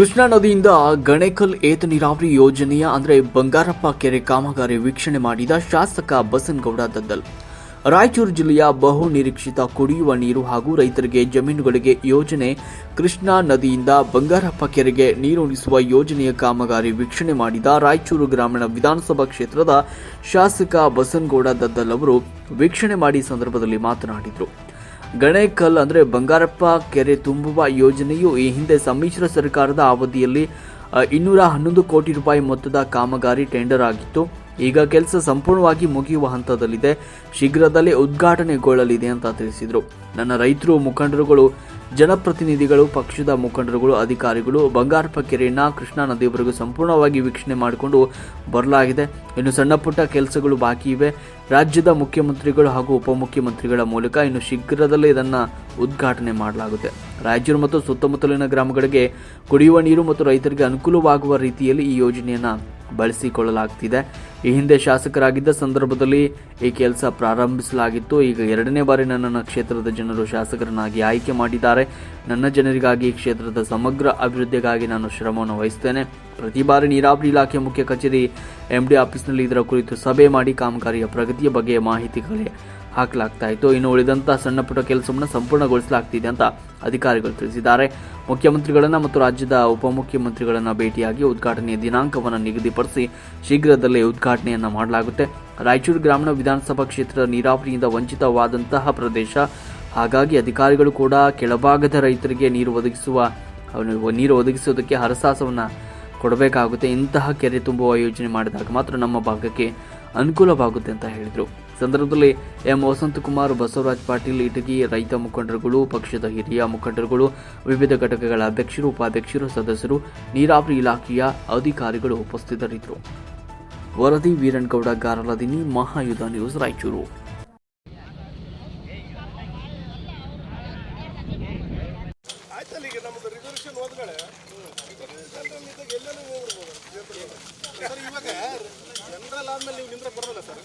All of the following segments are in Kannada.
ಕೃಷ್ಣಾ ನದಿಯಿಂದ ಗಣೇಕಲ್ ಏತ ನೀರಾವರಿ ಯೋಜನೆಯ, ಅಂದರೆ ಬಂಗಾರಪ್ಪ ಕೆರೆ ಕಾಮಗಾರಿ ವೀಕ್ಷಣೆ ಮಾಡಿದ ಶಾಸಕ ಬಸನಗೌಡ ದದ್ದಲ್. ರಾಯಚೂರು ಜಿಲ್ಲೆಯ ಬಹು ನಿರೀಕ್ಷಿತ ಕುಡಿಯುವ ನೀರು ಹಾಗೂ ರೈತರಿಗೆ ಜಮೀನುಗಳಿಗೆ ಯೋಜನೆ, ಕೃಷ್ಣಾ ನದಿಯಿಂದ ಬಂಗಾರಪ್ಪ ಕೆರೆಗೆ ನೀರುಣಿಸುವ ಯೋಜನೆಯ ಕಾಮಗಾರಿ ವೀಕ್ಷಣೆ ಮಾಡಿದ ರಾಯಚೂರು ಗ್ರಾಮೀಣ ವಿಧಾನಸಭಾ ಕ್ಷೇತ್ರದ ಶಾಸಕ ಬಸನಗೌಡ ದದ್ದಲ್ ಅವರು ವೀಕ್ಷಣೆ ಮಾಡಿ ಸಂದರ್ಭದಲ್ಲಿ ಮಾತನಾಡಿದರು. ಗಣೇಕಲ್ ಅಂದರೆ ಬಂಗಾರಪ್ಪ ಕೆರೆ ತುಂಬುವ ಯೋಜನೆಯು ಈ ಹಿಂದೆ ಸಮ್ಮಿಶ್ರ ಸರ್ಕಾರದ ಅವಧಿಯಲ್ಲಿ ಇನ್ನೂರ ಹನ್ನೊಂದು ಕೋಟಿ ರೂಪಾಯಿ ಮೊತ್ತದ ಕಾಮಗಾರಿ ಟೆಂಡರ್ ಆಗಿತ್ತು. ಈಗ ಕೆಲಸ ಸಂಪೂರ್ಣವಾಗಿ ಮುಗಿಯುವ ಹಂತದಲ್ಲಿದೆ. ಶೀಘ್ರದಲ್ಲೇ ಉದ್ಘಾಟನೆಗೊಳ್ಳಲಿದೆ ಅಂತ ತಿಳಿಸಿದರು. ನನ್ನ ರೈತರು, ಮುಖಂಡರುಗಳು ಜನಪ್ರತಿನಿಧಿಗಳು, ಪಕ್ಷದ ಮುಖಂಡರುಗಳು, ಅಧಿಕಾರಿಗಳು ಬಂಗಾರಪ್ಪ ಕೆರೆಯನ್ನ ಕೃಷ್ಣಾ ನದಿಯವರೆಗೂ ಸಂಪೂರ್ಣವಾಗಿ ವೀಕ್ಷಣೆ ಮಾಡಿಕೊಂಡು ಬರಲಾಗಿದೆ. ಇನ್ನು ಸಣ್ಣ ಪುಟ್ಟ ಕೆಲಸಗಳು ಬಾಕಿ ಇವೆ. ರಾಜ್ಯದ ಮುಖ್ಯಮಂತ್ರಿಗಳು ಹಾಗೂ ಉಪಮುಖ್ಯಮಂತ್ರಿಗಳ ಮೂಲಕ ಇನ್ನು ಶೀಘ್ರದಲ್ಲೇ ಇದನ್ನು ಉದ್ಘಾಟನೆ ಮಾಡಲಾಗುತ್ತೆ. ರಾಜ್ಯರು ಮತ್ತು ಸುತ್ತಮುತ್ತಲಿನ ಗ್ರಾಮಗಳಿಗೆ ಕುಡಿಯುವ ನೀರು ಮತ್ತು ರೈತರಿಗೆ ಅನುಕೂಲವಾಗುವ ರೀತಿಯಲ್ಲಿ ಈ ಯೋಜನೆಯನ್ನು ಬಳಸಿಕೊಳ್ಳಲಾಗ್ತಿದೆ. ಈ ಹಿಂದೆ ಶಾಸಕರಾಗಿದ್ದ ಸಂದರ್ಭದಲ್ಲಿ ಈ ಕೆಲಸ ಪ್ರಾರಂಭಿಸಲಾಗಿತ್ತು. ಈಗ ಎರಡನೇ ಬಾರಿ ನನ್ನ ಕ್ಷೇತ್ರದ ಜನರು ಶಾಸಕರನ್ನಾಗಿ ಆಯ್ಕೆ ಮಾಡಿದ್ದಾರೆ. ನನ್ನ ಜನರಿಗಾಗಿ ಈ ಕ್ಷೇತ್ರದ ಸಮಗ್ರ ಅಭಿವೃದ್ಧಿಗಾಗಿ ನಾನು ಶ್ರಮವನ್ನು ವಹಿಸ್ತೇನೆ. ಪ್ರತಿ ಬಾರಿ ನೀರಾವರಿ ಇಲಾಖೆ ಮುಖ್ಯ ಕಚೇರಿ ಎಂಡಿ ಆಫೀಸ್ನಲ್ಲಿ ಇದರ ಕುರಿತು ಸಭೆ ಮಾಡಿ, ಕಾಮಗಾರಿಯ ಪ್ರಗತಿಯ ಬಗ್ಗೆ ಮಾಹಿತಿಗಳೇ ಹಾಕಲಾಗ್ತಾ ಇತ್ತು ಇನ್ನು ಉಳಿದಂತಹ ಸಣ್ಣ ಪುಟ್ಟ ಕೆಲಸವನ್ನು ಸಂಪೂರ್ಣಗೊಳಿಸಲಾಗ್ತಿದೆ ಅಂತ ಅಧಿಕಾರಿಗಳು ತಿಳಿಸಿದ್ದಾರೆ. ಮುಖ್ಯಮಂತ್ರಿಗಳನ್ನ ಮತ್ತು ರಾಜ್ಯದ ಉಪಮುಖ್ಯಮಂತ್ರಿಗಳನ್ನ ಭೇಟಿಯಾಗಿ ಉದ್ಘಾಟನೆಯ ದಿನಾಂಕವನ್ನು ನಿಗದಿಪಡಿಸಿ ಶೀಘ್ರದಲ್ಲೇ ಉದ್ಘಾಟನೆಯನ್ನ ಮಾಡಲಾಗುತ್ತೆ. ರಾಯಚೂರು ಗ್ರಾಮೀಣ ವಿಧಾನಸಭಾ ಕ್ಷೇತ್ರ ನೀರಾವರಿಯಿಂದ ವಂಚಿತವಾದಂತಹ ಪ್ರದೇಶ. ಹಾಗಾಗಿ ಅಧಿಕಾರಿಗಳು ಕೂಡ ಕೆಳಭಾಗದ ರೈತರಿಗೆ ನೀರು ಒದಗಿಸುವ ನೀರು ಒದಗಿಸುವುದಕ್ಕೆ ಹರಸಾಸವನ್ನು ಕೊಡಬೇಕಾಗುತ್ತೆ. ಇಂತಹ ಕೆರೆ ತುಂಬುವ ಯೋಜನೆ ಮಾಡಿದಾಗ ಮಾತ್ರ ನಮ್ಮ ಭಾಗಕ್ಕೆ ಅನುಕೂಲವಾಗುತ್ತೆ ಅಂತ ಹೇಳಿದರು. ಸಂದರ್ಭದಲ್ಲಿ ಎಂ ವಸಂತಕುಮಾರ್, ಬಸವರಾಜ್ ಪಾಟೀಲ್ ಇಟಗಿ ರೈತ ಮುಖಂಡರುಗಳು, ಪಕ್ಷದ ಹಿರಿಯ ಮುಖಂಡರುಗಳು, ವಿವಿಧ ಘಟಕಗಳ ಅಧ್ಯಕ್ಷರು, ಉಪಾಧ್ಯಕ್ಷರು, ಸದಸ್ಯರು, ನೀರಾವರಿ ಇಲಾಖೆಯ ಅಧಿಕಾರಿಗಳು ಉಪಸ್ಥಿತರಿದ್ದರು. ವರದಿ ವೀರಣ್ಗೌಡ ಗಾರಲದಿನಿ ಮಹಾಯುಧ ನ್ಯೂಸ್ ರಾಯಚೂರು. ಆದ್ಮೇಲೆ ನೀವು ನಿಂದ್ರೆ ಬರೋಲ್ಲ ಸರ್.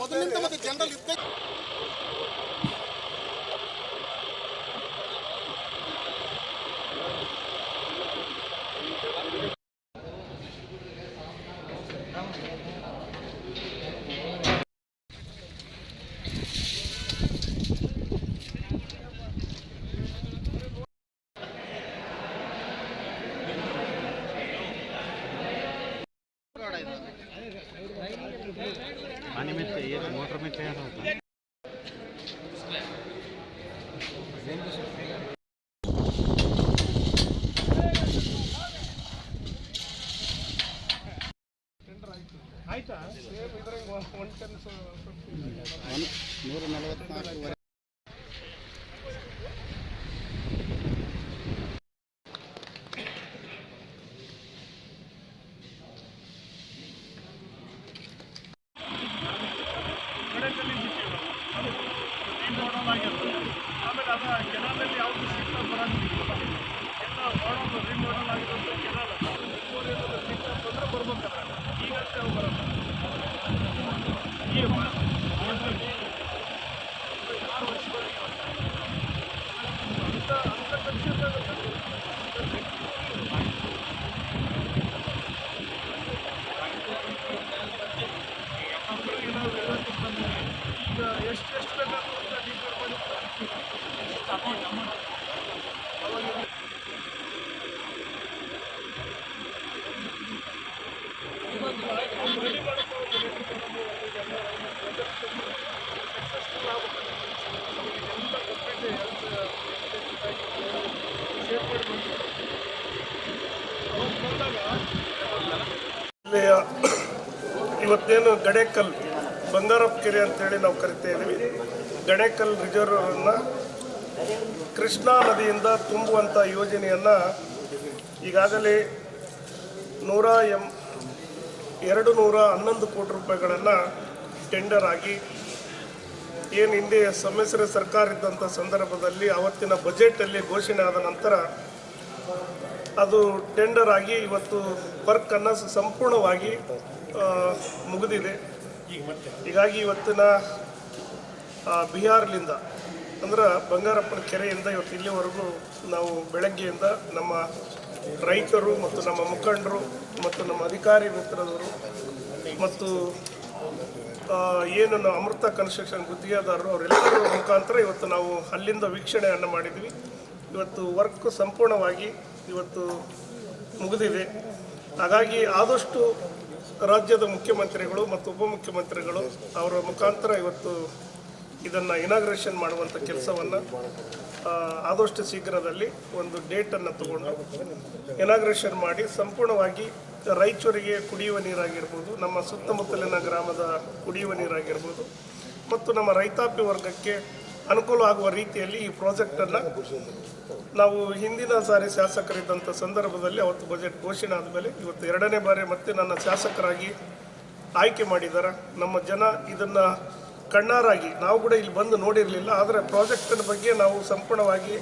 ಮೊದಲಿಂದ ಮತ್ತೆ ಜನರಲ್ ಇದ್ದ ಆಯ್ತಾ? ಸೇಮ್ ಇದ್ರಂಗೆ ಒಂದು ಟೆನ್ ನೂರ ನಲವತ್ನಾಲ್ಕು ಇವತ್ತೇನು ಗಡೇಕಲ್, ಬಂಗಾರಪ್ಪ ಕೆರೆ ಅಂತೇಳಿ ನಾವು ಕರಿತಾ ಇದ್ದೀವಿ ಗಡೇಕಲ್ ರಿಸರ್ವರನ್ನು ಕೃಷ್ಣಾ ನದಿಯಿಂದ ತುಂಬುವಂಥ ಯೋಜನೆಯನ್ನು ಈಗಾಗಲೇ ನೂರ ಎಂ, ಎರಡು ನೂರ ಹನ್ನೊಂದು ಕೋಟಿ ರೂಪಾಯಿಗಳನ್ನು ಟೆಂಡರ್ ಆಗಿ ಏನು ಹಿಂದೆ ಸಮ್ಮಿಶ್ರ ಸರ್ಕಾರ ಇದ್ದಂಥ ಸಂದರ್ಭದಲ್ಲಿ ಅವತ್ತಿನ ಬಜೆಟಲ್ಲಿ ಘೋಷಣೆ ಆದ ನಂತರ ಅದು ಟೆಂಡರ್ ಆಗಿ ಇವತ್ತು ವರ್ಕನ್ನು ಸಂಪೂರ್ಣವಾಗಿ ಮುಗಿದಿದೆ. ಹೀಗಾಗಿ ಇವತ್ತಿನ ಬಿಹಾರ್ಲಿಂದ, ಅಂದ್ರೆ ಬಂಗಾರಪ್ಪನ ಕೆರೆಯಿಂದ ಇವತ್ತು ಇಲ್ಲಿವರೆಗೂ ನಾವು ಬೆಳಗ್ಗೆಯಿಂದ ನಮ್ಮ ರೈತರು ಮತ್ತು ನಮ್ಮ ಮುಖಂಡರು ಮತ್ತು ನಮ್ಮ ಅಧಿಕಾರಿ ಮಿತ್ರರವರು ಮತ್ತು ಏನು ಅಮೃತ ಕನ್ಸ್ಟ್ರಕ್ಷನ್ ಗುತ್ತಿಗೆದಾರರು ಅವರೆಲ್ಲರ ಮುಖಾಂತರ ಇವತ್ತು ನಾವು ಅಲ್ಲಿಂದ ವೀಕ್ಷಣೆಯನ್ನು ಮಾಡಿದ್ವಿ. ಇವತ್ತು ವರ್ಕ್ ಸಂಪೂರ್ಣವಾಗಿ ಇವತ್ತು ಮುಗಿದಿದೆ. ಹಾಗಾಗಿ ಆದಷ್ಟು ರಾಜ್ಯದ ಮುಖ್ಯಮಂತ್ರಿಗಳು ಮತ್ತು ಉಪಮುಖ್ಯಮಂತ್ರಿಗಳು ಅವರ ಮುಖಾಂತರ ಇವತ್ತು ಇದನ್ನು ಇನಾಗ್ರೇಷನ್ ಮಾಡುವಂಥ ಕೆಲಸವನ್ನು ಆದಷ್ಟು ಶೀಘ್ರದಲ್ಲಿ ಒಂದು ಡೇಟನ್ನು ತಗೊಂಡು ಇನಾಗ್ರೇಷನ್ ಮಾಡಿ ಸಂಪೂರ್ಣವಾಗಿ ರಾಯಚೂರಿಗೆ ಕುಡಿಯುವ ನೀರಾಗಿರ್ಬೋದು, ನಮ್ಮ ಸುತ್ತಮುತ್ತಲಿನ ಗ್ರಾಮದ ಕುಡಿಯುವ ನೀರಾಗಿರ್ಬೋದು, ಮತ್ತು ನಮ್ಮ ರೈತಾಪಿ ವರ್ಗಕ್ಕೆ ಅನುಕೂಲ ಆಗುವ ರೀತಿಯಲ್ಲಿ ಈ ಪ್ರಾಜೆಕ್ಟನ್ನು ನಾವು ಹಿಂದಿನ ಸಾರಿ ಶಾಸಕರಿದ್ದಂಥ ಸಂದರ್ಭದಲ್ಲಿ ಅವತ್ತು ಬಜೆಟ್ ಘೋಷಣೆ ಆದಮೇಲೆ ಇವತ್ತು ಎರಡನೇ ಬಾರಿ ಮತ್ತೆ ನನ್ನ ಶಾಸಕರಾಗಿ ಆಯ್ಕೆ ಮಾಡಿದ್ದಾರೆ ನಮ್ಮ ಜನ ಇದನ್ನು ಕಣ್ಣಾರಾಗಿ, ನಾವು ಕೂಡ ಇಲ್ಲಿ ಬಂದು ನೋಡಿರಲಿಲ್ಲ, ಆದರೆ ಪ್ರಾಜೆಕ್ಟಿನ ಬಗ್ಗೆ ನಾವು ಸಂಪೂರ್ಣವಾಗಿ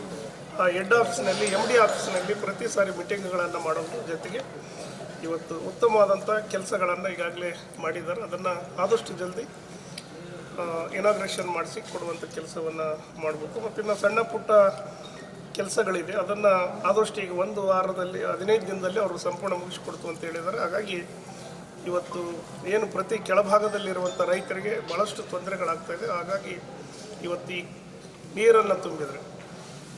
ಹೆಡ್ ಆಫೀಸ್ನಲ್ಲಿ ಎಂ ಡಿ ಆಫೀಸ್ನಲ್ಲಿ ಪ್ರತಿ ಸಾರಿ ಮೀಟಿಂಗ್ಗಳನ್ನು ಮಾಡೋದ್ರ ಜೊತೆಗೆ ಇವತ್ತು ಉತ್ತಮವಾದಂಥ ಕೆಲಸಗಳನ್ನು ಈಗಾಗಲೇ ಮಾಡಿದ್ದಾರೆ ಅದನ್ನು ಆದಷ್ಟು ಜಲ್ದಿ ಇನಾಗ್ರೇಷನ್ ಮಾಡಿಸಿ ಕೊಡುವಂಥ ಕೆಲಸವನ್ನು ಮಾಡಬೇಕು. ಮತ್ತು ಇನ್ನು ಸಣ್ಣ ಪುಟ್ಟ ಕೆಲಸಗಳಿವೆ. ಅದನ್ನು ಆದಷ್ಟು ಈಗ ಒಂದು ವಾರದಲ್ಲಿ, ಹದಿನೈದು ದಿನದಲ್ಲಿ ಅವರು ಸಂಪೂರ್ಣ ಮುಗಿಸಿಕೊಡ್ತು ಅಂತ ಹೇಳಿದ್ದಾರೆ. ಹಾಗಾಗಿ ಇವತ್ತು ಏನು ಪ್ರತಿ ಕೆಳಭಾಗದಲ್ಲಿರುವಂಥ ರೈತರಿಗೆ ಭಾಳಷ್ಟು ತೊಂದರೆಗಳಾಗ್ತಾಯಿದೆ ಹಾಗಾಗಿ ಇವತ್ತು ಈ ನೀರನ್ನು ತುಂಬಿದರೆ,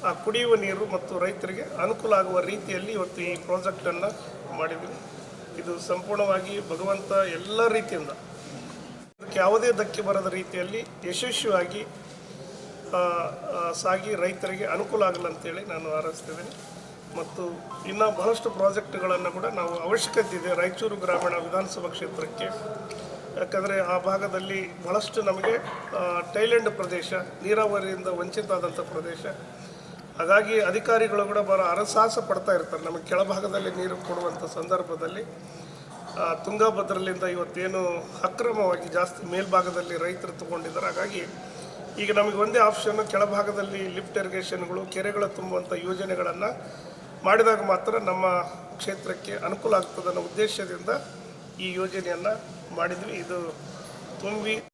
ಆ ಕುಡಿಯುವ ನೀರು ಮತ್ತು ರೈತರಿಗೆ ಅನುಕೂಲ ಆಗುವ ರೀತಿಯಲ್ಲಿ ಇವತ್ತು ಈ ಪ್ರಾಜೆಕ್ಟನ್ನು ಮಾಡಿದ್ದೀನಿ ಇದು ಸಂಪೂರ್ಣವಾಗಿ ಭಗವಂತ ಎಲ್ಲ ರೀತಿಯಿಂದ ಯಾವುದೇ ಧಕ್ಕೆ ಬರದ ರೀತಿಯಲ್ಲಿ ಯಶಸ್ವಿಯಾಗಿ ಸಾಗಿ ರೈತರಿಗೆ ಅನುಕೂಲ ಆಗಲ್ಲ ಅಂತೇಳಿ ನಾನು ಹಾರೈಸ್ತಿದ್ದೀನಿ ಮತ್ತು ಇನ್ನು ಬಹಳಷ್ಟು ಪ್ರಾಜೆಕ್ಟ್ಗಳನ್ನು ಕೂಡ ನಾವು ಅವಶ್ಯಕತೆ ಇದೆ ರಾಯಚೂರು ಗ್ರಾಮೀಣ ವಿಧಾನಸಭಾ ಕ್ಷೇತ್ರಕ್ಕೆ. ಯಾಕಂದರೆ ಆ ಭಾಗದಲ್ಲಿ ಬಹಳಷ್ಟು ನಮಗೆ ಟೈಲೆಂಡ್ ಪ್ರದೇಶ, ನೀರಾವರಿಯಿಂದ ವಂಚಿತ ಆದಂಥ ಪ್ರದೇಶ. ಹಾಗಾಗಿ ಅಧಿಕಾರಿಗಳು ಕೂಡ ಬಹಳ ಅರಸಾಹಸ ಪಡ್ತಾ ಇರ್ತಾರೆ. ನಮಗೆ ಕೆಳಭಾಗದಲ್ಲಿ ನೀರು ಕೊಡುವಂಥ ಸಂದರ್ಭದಲ್ಲಿ. ತುಂಗಭದ್ರಲಿಂದ ಇವತ್ತೇನು ಅಕ್ರಮವಾಗಿ ಜಾಸ್ತಿ ಮೇಲ್ಭಾಗದಲ್ಲಿ ರೈತರು ತಗೊಂಡಿದ್ದಾರೆ. ಹಾಗಾಗಿ ಈಗ ನಮಗೆ ಒಂದೇ ಆಪ್ಷನ್ ಕೆಳಭಾಗದಲ್ಲಿ ಲಿಫ್ಟ್ ಇರಿಗೇಷನ್ಗಳು ಕೆರೆಗಳ ತುಂಬುವಂಥ ಯೋಜನೆಗಳನ್ನು ಮಾಡಿದಾಗ ಮಾತ್ರ ನಮ್ಮ ಕ್ಷೇತ್ರಕ್ಕೆ ಅನುಕೂಲ ಆಗ್ತದೆ ಅನ್ನೋ ಉದ್ದೇಶದಿಂದ ಈ ಯೋಜನೆಯನ್ನು ಮಾಡಿದ್ವಿ. ಇದು ತುಂಬಿ